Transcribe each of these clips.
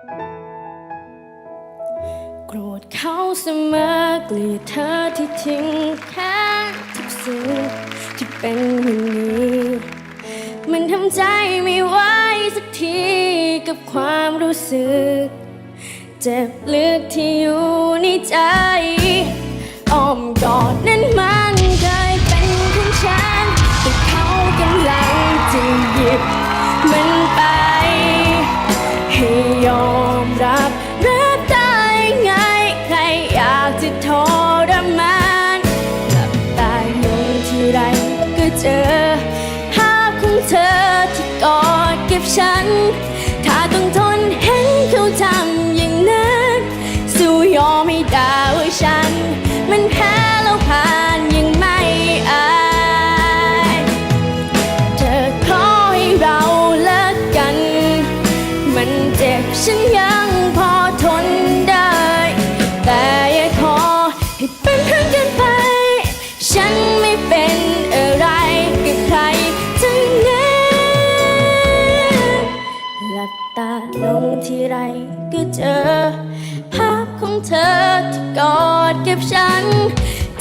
โกรธเขาเสมอเกลียดเธอที่ทิ้งแค่ทุกสิ่งที่เป็นอย่างนี้ มันทำใจไม่ไหวสักทีกับความรู้สึก เจ็บลึกที่อยู่ในใจอ้อมกอดนั้นมันเคยเป็นของฉันแต่เขากำลังจะหยิบมันไป ถ้าต้องทนเห็นเขาทำอย่างนั้นสู้ยอมไม่ได้ว่าฉัน มันแพ้แล้วผ่านยังไม่อายเธอขอให้เราเลิกกัน มันเจ็บฉันยังพอทนได้ แต่อย่าขอให้เป็นเพื่อนกันไป ฉันไม่เป็น ตาลงทีไรก็เจอ ภาพของเธอที่กอดเก็บฉัน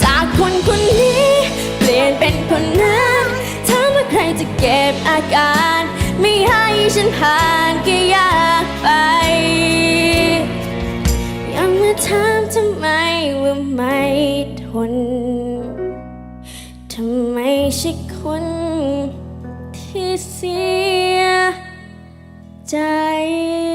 จากคนคนนี้ เปลี่ยนเป็นคนนั้นถามว่าใครจะเก็บอาการ ไม่ให้ฉันผ่านก็ยากไป ยังมาถามทำไมว่าไม่ทนทำไมใช่คนที่เสีย ใจ